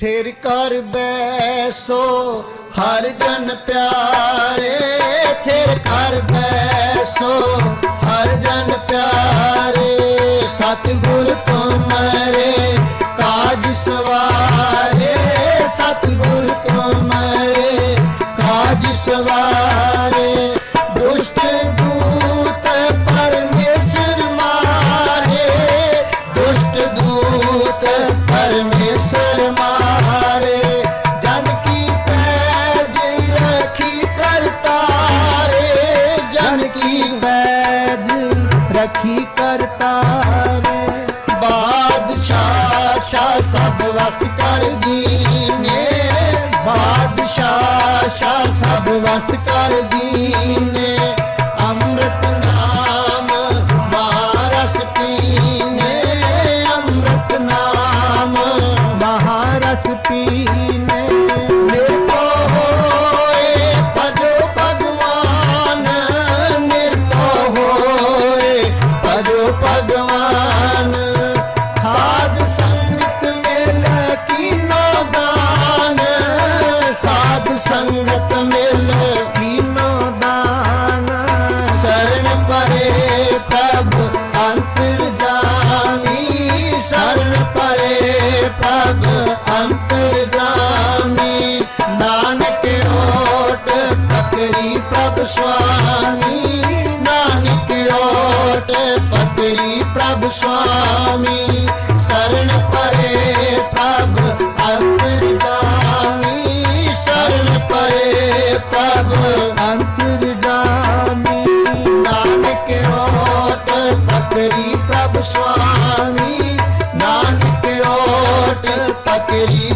ਥਿਰ ਕਰ ਬੈਸੋ, ਹਰ ਜਨ ਪਿਆਰੇ। ਥਿਰ ਕਰ ਬੈਸੋ, ਹਰ ਜਨ ਪਿਆਰੇ। ਸਤਿਗੁਰ ਤੋਂ ਮੈਂ ਰਖੀ ਕਰਤਾਰੇ ਬਾਦਸ਼ਾਹ ਛਾ ਸਭ ਵਸ ਕਰ ਦੀਨੇ। ਬਾਦਸ਼ਾਹ ਛਾ ਸਭ ਵਸ ਕਰ ਦੀਨੇ। ਪਰੇ ਅੰਤਰ ਜਾਮੀ ਨਾਨਕ ਓਟ ਪਕਰੀ ਪ੍ਰਭ ਸੁਆਮੀ। ਨਾਨਕ ਓਟ ਪਕਰੀ ਪ੍ਰਭ ਸੁਆਮੀ। ਸ਼ਰਨ ਪਰੇ ਪ੍ਰਭ ਅੰਤਰ ਜਾਮੀ ਸ਼ਰਨ ਪਰੇ ਪ੍ਰਭ ਅੰਤਰ ਜਾਮੀ ਨਾਨਕ ਓਟ ਪਕਰੀ ਪ੍ਰਭ ਸੁਆਮੀ। ਨਾਨਕ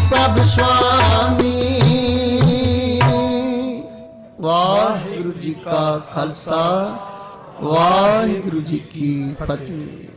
ਪ੍ਰਭ ਸੁਆਮੀ। ਵਾਹਿਗੁਰੂ ਜੀ ਕਾ ਖਾਲਸਾ ਵਾਹਿਗੁਰੂ ਜੀ ਕੀ ਫਤਿਹ।